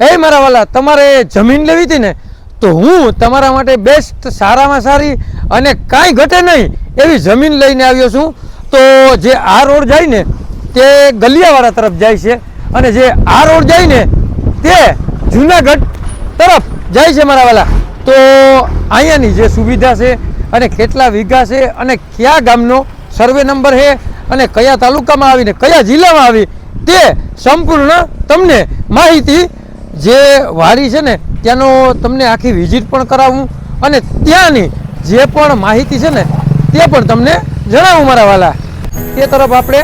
એ મારા વાલા, તમારે જમીન લેવી હતી ને, તો હું તમારા માટે બેસ્ટ સારામાં સારી અને કાંઈ ઘટે નહીં એવી જમીન લઈને આવ્યો છું. તો જે આ રોડ જાય ને, તે ગલિયાવાળા તરફ જાય છે અને જે આ રોડ જાય ને, તે જુનાગઢ તરફ જાય છે મારા વાલા. તો અહીંયાની જે સુવિધા છે અને કેટલા વીઘા છે અને કયા ગામનો સર્વે નંબર છે અને કયા તાલુકામાં આવીને કયા જિલ્લામાં આવી, તે સંપૂર્ણ તમને માહિતી જે વાડી છે ને, ત્યાંનો તમને આખી વિઝિટ પણ કરાવું અને ત્યાંની જે પણ માહિતી છે ને, તે પણ તમને જણાવું મારા વાલા. તે તરફ આપણે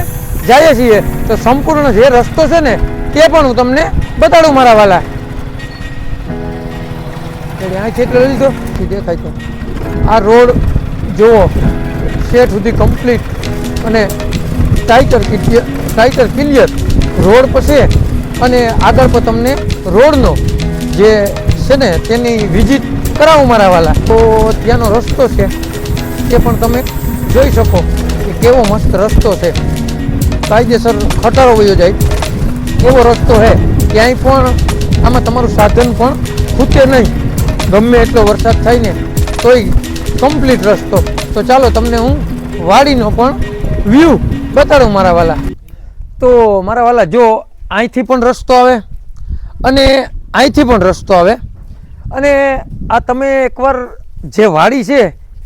જઈએ છીએ. તો સંપૂર્ણ જે રસ્તો છે ને, તે પણ હું તમને બતાડું મારા વાલા. લીધો. દેખાય તો. આ રોડ જુઓ, શેઠ સુધી કમ્પ્લીટ અને ટાઈટર ટાઈટર ક્લિયર રોડ પછી અને આગળ પર તમને રોડનો જે છે ને, તેની વિઝિટ કરાવું મારા વાલા. તો ત્યાંનો રસ્તો છે તે પણ તમે જોઈ શકો કે કેવો મસ્ત રસ્તો છે. કાયદેસર ખટારો વયો જાય. એવો રસ્તો છે ક્યાંય પણ આમાં તમારું સાધન પણ ખૂટે નહીં. ગમે એટલો વરસાદ થાય ને, તોય કમ્પ્લીટ રસ્તો. તો ચાલો તમને હું વાડીનો પણ વ્યૂ બતાડું મારા વાલા. તો મારા વાલા, જો અહીંથી પણ રસ્તો આવે અને અહીંથી પણ રસ્તો આવે. અને આ તમે એકવાર જે વાડી છે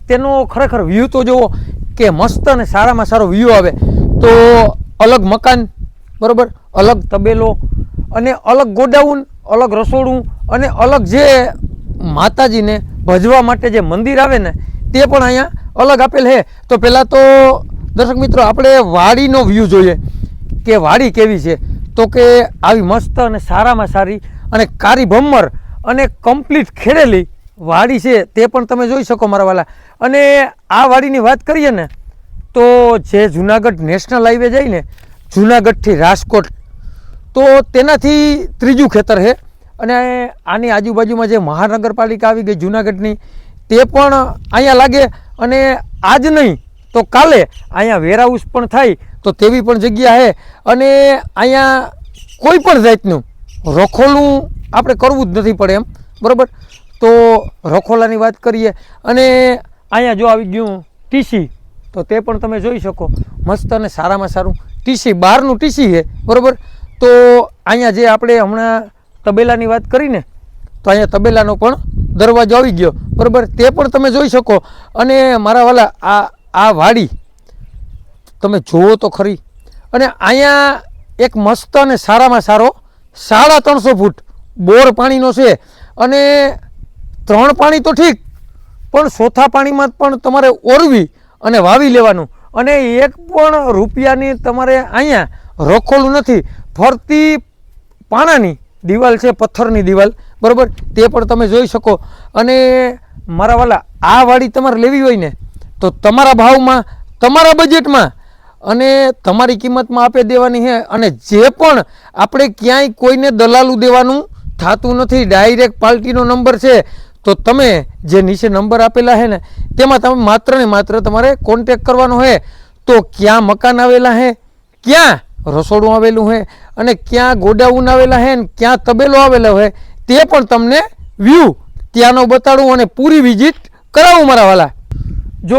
તેનો ખરેખર વ્યૂ તો જુઓ કે મસ્ત અને સારામાં સારો વ્યૂ આવે. તો અલગ મકાન, બરાબર? અલગ તબેલો અને અલગ ગોડાઉન, અલગ રસોડું અને અલગ જે માતાજીને ભજવા માટે જે મંદિર આવે ને તે પણ અહીંયા અલગ આપેલ છે. તો પહેલાં તો દર્શક મિત્રો, આપણે વાડીનો વ્યૂ જોઈએ કે વાડી કેવી છે? તો કે આવી મસ્ત અને સારામાં સારી અને કારી ભમ્મર અને કમ્પ્લીટ ખેડેલી વાડી છે તે પણ તમે જોઈ શકો મારા વાલા. અને આ વાડીની વાત કરીએ ને, તો જે જુનાગઢ નેશનલ હાઈવે જાય ને, જુનાગઢથી રાજકોટ, તો તેનાથી ત્રીજું ખેતર છે. અને આની આજુબાજુમાં જે મહાનગરપાલિકા આવી ગઈ જુનાગઢની, તે પણ અહીંયા લાગે. અને આજ નહીં, તો કાલે અહીંયા વેરહાઉસ પણ થાય તો તેવી પણ જગ્યા છે અને અહીંયા કોઈ પણ જાતનું રખોલું આપણે કરવું જ નથી પડે એમ. બરાબર? તો રખોલાની વાત કરીએ. અને અહીંયા જો આવી ગયું ટીસી, તો તે પણ તમે જોઈ શકો. મસ્ત અને સારામાં સારું. ટીસી, બહારનું ટીસી છે બરાબર? તો અહીંયા જે આપણે હમણાં તબેલાની વાત કરીને, તો અહીંયા તબેલાનો પણ દરવાજો આવી ગયો. બરાબર? તે પણ તમે જોઈ શકો. અને મારા વાલા, આ આ વાડી તમે જુઓ તો ખરી. અને અહીંયા એક મસ્ત અને સારામાં સારો સાડા ત્રણસો ફૂટ બોર પાણીનો છે. અને ત્રણ પાણી તો ઠીક, પણ ચોથા પાણીમાં પણ તમારે ઓરવી અને વાવી લેવાનું. અને એક પણ રૂપિયાની તમારે અહીંયા રખોલું નથી. ફરતી પાણાની દિવાલ છે, પથ્થરની દિવાલ. બરાબર? તે પણ તમે જોઈ શકો. અને મારા વાલા, આ વાડી તમારે લેવી હોય ને, તો તમારા ભાવમાં, તમારા બજેટમાં અને તમારી કિંમતમાં આપી દેવાની છે અને જે પણ આપણે ક્યાંય કોઈને દલાલું દેવાનું થતું નથી, ડાયરેક્ટ પાર્ટીનો નંબર છે, તો તમે જે નીચે નંબર આપેલા છે ને, તેમાં તમે માત્ર ને માત્ર તમારે કોન્ટેક કરવાનો છે તો ક્યાં મકાન આવેલા છે ક્યાં રસોડું આવેલું છે અને ક્યાં ગોડાઉન આવેલા છે ને ક્યાં તબેલો આવેલો છે તે પણ તમને વ્યૂ ત્યાંનો બતાડું અને પૂરી વિઝિટ કરાવું મારા વાલા. જો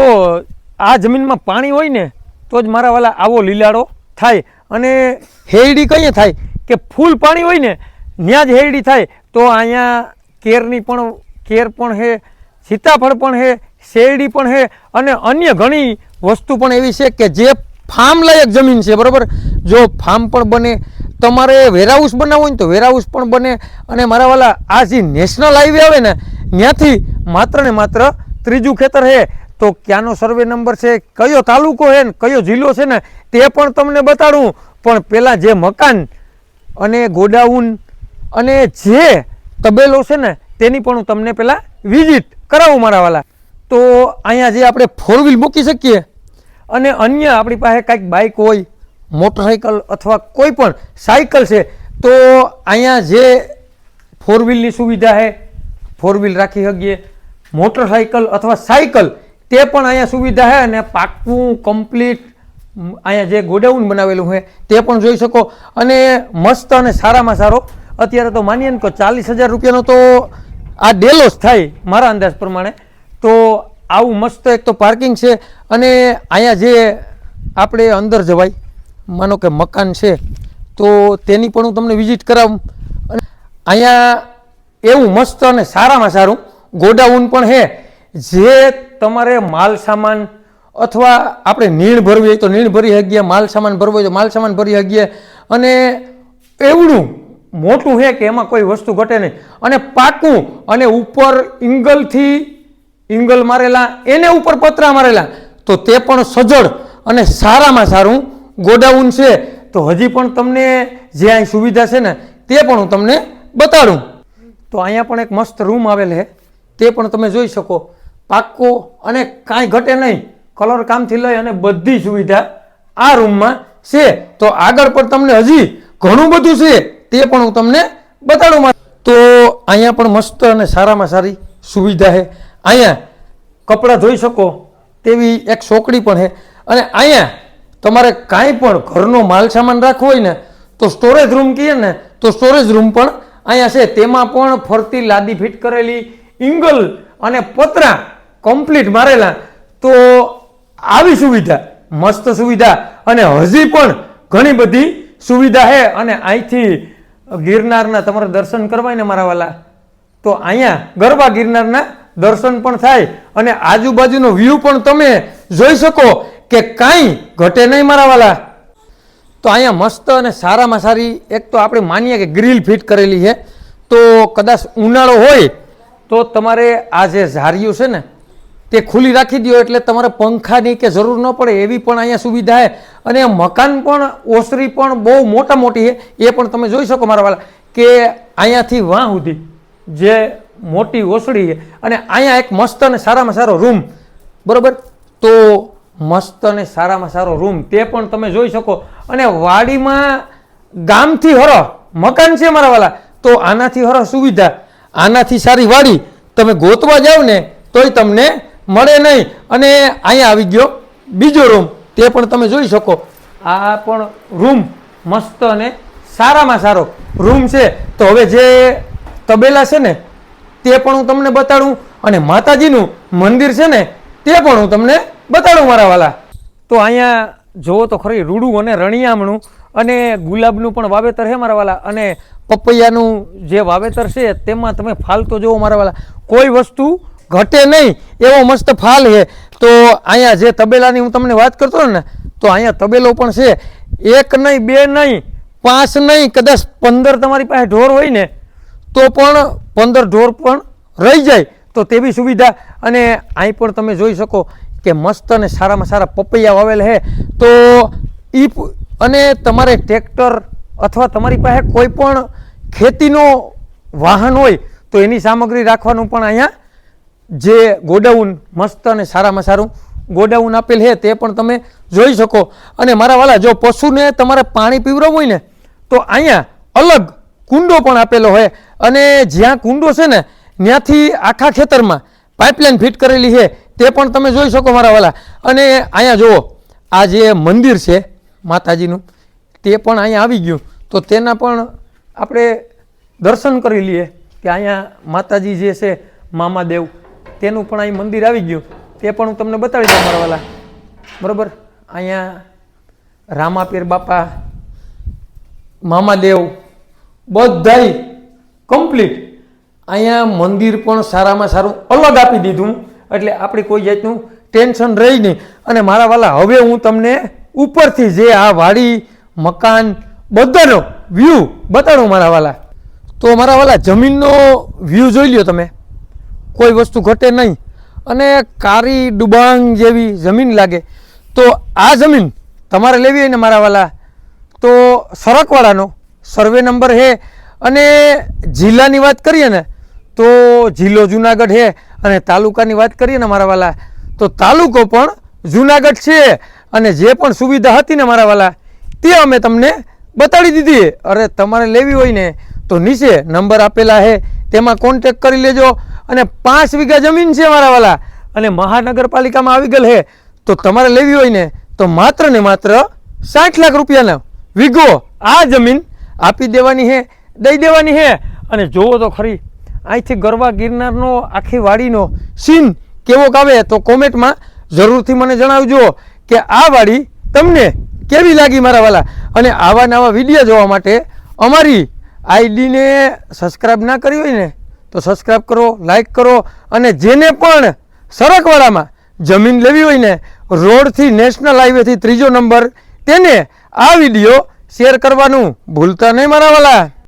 આ જમીનમાં પાણી હોય ને તો જ મારા વાલા આવો લીલાડો થાય અને હેરડી કઈ થાય કે ફૂલ પાણી હોય ને ત્યાં જ હેરડી થાય. તો અહીંયા કેરની પણ કેર પણ છે સીતાફળ પણ છે શેરડી પણ છે અને અન્ય ઘણી વસ્તુ પણ એવી છે કે જે ફાર્મ લાયક જમીન છે, બરાબર? જો ફાર્મ પણ બને, તમારે વેરહાઉસ બનાવવું હોય ને તો વેરહાઉસ પણ બને અને મારા વાલા આ જે નેશનલ હાઈવે આવે ને ત્યાંથી માત્ર ને માત્ર ત્રીજું ખેતર છે તો ક્યાંનો સર્વે નંબર છે, કયો તાલુકો છે ને કયો જિલ્લો છે ને તે પણ તમને બતાડું. પણ પહેલાં જે મકાન અને ગોડાઉન અને જે તબેલો છે ને તેની પણ હું તમને પહેલાં વિઝિટ કરાવું મારા વાલા. તો અહીંયા જે આપણે ફોર વ્હીલ મૂકી શકીએ અને અન્ય આપણી પાસે કાંઈક બાઇક હોય મોટરસાઇકલ અથવા કોઈ પણ સાયકલ છે, તો અહીંયા જે ફોર વ્હીલની સુવિધા છે ફોર વ્હીલ રાખી શકીએ. મોટરસાઇકલ અથવા સાયકલ તે પણ અહીંયા સુવિધા છે અને પાકું કમ્પ્લીટ અહીંયા જે ગોડાઉન બનાવેલું છે તે પણ જોઈ શકો. અને મસ્ત અને સારામાં સારો. અત્યારે તો માનીએ ને કે ચાલીસ હજાર રૂપિયાનો તો આ ડેલો જ થાય મારા અંદાજ પ્રમાણે. તો આવું મસ્ત એક તો પાર્કિંગ છે અને અહીંયા જે આપણે અંદર જવાય, માનો કે મકાન છે, તો તેની પણ હું તમને વિઝિટ કરાવું. અને અહીંયા એવું મસ્ત અને સારામાં સારું ગોડાઉન પણ છે જે તમારે માલ સામાન અથવા આપણે નીણ ભરવી હોય તો નીણ ભરી શકીએ, માલ સામાન ભરવો હોય તો માલ સામાન ભરી શકીએ. અને એવડું મોટું છે કે એમાં કોઈ વસ્તુ ઘટે નહીં. અને પાકું અને ઉપર ઇંગલથી ઇંગલ મારેલા, એને ઉપર પતરા મારેલા, તો તે પણ સજળ અને સારામાં સારું ગોડાઉન છે. તો હજી પણ તમને જે અહીં સુવિધા છે ને, તે પણ હું તમને બતાડું. તો અહીંયા પણ એક મસ્ત રૂમ આવેલ છે. તે પણ તમે જોઈ શકો. પાક્કો અને કાંઈ ઘટે નહીં. કલર કામથી લઈ અને બધી સુવિધા આ રૂમમાં છે. તો આગળ પણ તમને હજી ઘણું બધું છે તે પણ હું તમને બતાડું તો અહીંયા પણ મસ્ત અને સારામાં સારી સુવિધા છે. અહીંયા કપડાં ધોઈ શકો, તેવી એક સોકડી પણ છે. અને અહીંયા તમારે કાંઈ પણ ઘરનો માલ સામાન રાખવો હોય ને, તો સ્ટોરેજ રૂમ કહીએ ને, તો સ્ટોરેજ રૂમ પણ અહીંયા છે. તેમાં પણ ફરતી લાદી ફિટ કરેલી, ઇંગલ અને પતરા કમ્પ્લીટ મારેલા, તો આવી સુવિધા, મસ્ત સુવિધા. અને હજી પણ ઘણી બધી સુવિધા છે. અને અહીંથી ગિરનારના તમારે દર્શન કરવાય ને મારા વાલા. તો અહીંયા ગરબા ગિરનારના દર્શન પણ થાય. અને આજુબાજુનો વ્યૂ પણ તમે જોઈ શકો કે કાંઈ ઘટે નહીં મારા વાલા. તો અહીંયા મસ્ત અને સારામાં સારી, એક તો આપણે માનીએ કે ગ્રીલ ફિટ કરેલી છે. તો કદાચ ઉનાળો હોય, તો તમારે આ જે ઝારિયું છે ને તે ખુલ્લી રાખી દો એટલે તમારે પંખાની કે જરૂર ન પડે એવી પણ અહીંયા સુવિધા છે. અને મકાન પણ, ઓસરી પણ બહુ મોટા મોટી છે. એ પણ તમે જોઈ શકો મારા વાલા કે અહીંયાથી વાં સુધી જે મોટી ઓસડી છે અને અહીંયા એક મસ્ત અને સારામાં સારો રૂમ. બરાબર? તો મસ્ત અને સારામાં સારો રૂમ, તે પણ તમે જોઈ શકો. અને વાડીમાં ગામથી હરો, મકાન છે મારા વાલા, તો આનાથી હરો સુવિધા. આનાથી સારી વાડી. તમે ગોતવા જાઓ ને તોય તમને મળે નહીં અને અહીંયા આવી ગયો. બીજો રૂમ તે પણ તમે જોઈ શકો. આ પણ રૂમ મસ્ત અને સારામાં સારો રૂમ છે. તો હવે જે તબેલા છે ને, તે પણ હું તમને બતાડું અને માતાજીનું મંદિર છે ને, તે પણ હું તમને બતાડું મારા વાલા. તો અહીંયા જુઓ તો ખરી, રૂડું અને રણિયામણું અને ગુલાબનું પણ વાવેતર છે મારા વાલા. અને પપૈયાનું જે વાવેતર છે, તેમાં તમે ફાલતો જોવો મારા વાલા. કોઈ વસ્તુ ઘટે નહીં, એવો મસ્ત ફાલ છે. તો અહીંયા જે તબેલાની હું તમને વાત કરતો ને, તો અહીંયા તબેલો પણ છે. એક નહીં, બે નહીં, પાંચ નહીં, કદાચ પંદર તમારી પાસે ઢોર હોય ને, તો પણ પંદર ઢોર પણ રહી જાય. તો તેવી સુવિધા. અને અહીં પણ તમે જોઈ શકો કે મસ્ત અને સારામાં સારા પપૈયા વાવેલ છે. તો ઈ અને તમારે ટ્રેક્ટર અથવા તમારી પાસે કોઈ પણ ખેતીનો વાહન હોય, તો એની સામગ્રી રાખવાનું પણ અહીંયા જે ગોડાઉન મસ્ત અને સારામાં સારું ગોડાઉન આપેલ છે, તે પણ તમે જોઈ શકો. અને મારા વાલા, જો પશુને તમારે પાણી પીવડાવવું હોય ને, તો અહીંયા અલગ કુંડો પણ આપેલો હોય. અને જ્યાં કુંડો છે ને, ત્યાંથી આખા ખેતરમાં પાઇપલાઇન ફિટ કરેલી છે, તે પણ તમે જોઈ શકો મારા વાલા. અને અહીંયા જુઓ, આ જે મંદિર છે માતાજીનું, તે પણ અહીંયા આવી ગયું. તો તેના પણ આપણે દર્શન કરી લઈએ કે અહીંયા માતાજી જે છે, મામાદેવ તેનું પણ અહીં મંદિર આવી ગયું. તે પણ હું તમને બતાવી દઉં, મારા વાલા. બરોબર? અહીંયા રામાપીર બાપા, મામાદેવ, બધાય કમ્પ્લીટ અહીંયા મંદિર પણ સારામાં સારું અલગ આપી દીધું. એટલે આપણી કોઈ જાતનું ટેન્શન રહી નહીં. અને મારા વાલા, હવે હું તમને ઉપરથી જે આ વાડી, મકાન, બધાનો વ્યૂ બતાડું, મારા વાલા. તો મારા વાલા, જમીનનો વ્યૂ જોઈ લ્યો તમે. કોઈ વસ્તુ ઘટે નહીં. અને કારી, ડુબાંગ જેવી જમીન લાગે. તો આ જમીન તમારે લેવી હોય ને મારા વાલા? તો સરકવાળાનો સર્વે નંબર છે અને જિલ્લાની વાત કરીએ ને, તો જિલ્લો જુનાગઢ છે અને તાલુકાની વાત કરીએ ને મારા તો તાલુકો પણ જુનાગઢ છે. અને જે પણ સુવિધા હતી ને મારા તે અમે તમને બતાડી દીધી અરે તમારે લેવી હોય ને, તો નીચે નંબર આપેલા છે તેમાં કોન્ટેક કરી લેજો. અને પાંચ વીઘા જમીન છે મારા વાલા. અને મહાનગરપાલિકામાં આવી ગયેલ છે તો તમારે લેવી હોય ને, તો માત્ર ને માત્ર સાઠ લાખ રૂપિયાના વીઘો આ જમીન આપી દેવાની છે દઈ દેવાની છે અને જોવો તો ખરી અહીંથી ગરવા ગિરનારનો, આખી વાડીનો સીન કેવોક આવે તો કોમેન્ટમાં જરૂરથી મને જણાવજો કે આ વાડી તમને કેવી લાગી મારા વાલા. અને આવા નવા વીડિયો જોવા માટે અમારી આઈડીને સબસ્ક્રાઈબ ના કરી હોય ને તો સબસ્ક્રાઈબ કરો લાઇક કરો અને જેને પણ સરકવાળામાં જમીન લેવી હોય ને, રોડથી નેશનલ હાઈવેથી ત્રીજો નંબર તેને આ વીડિયો શેર કરવાનું ભૂલતા નહીં મારા વાલા.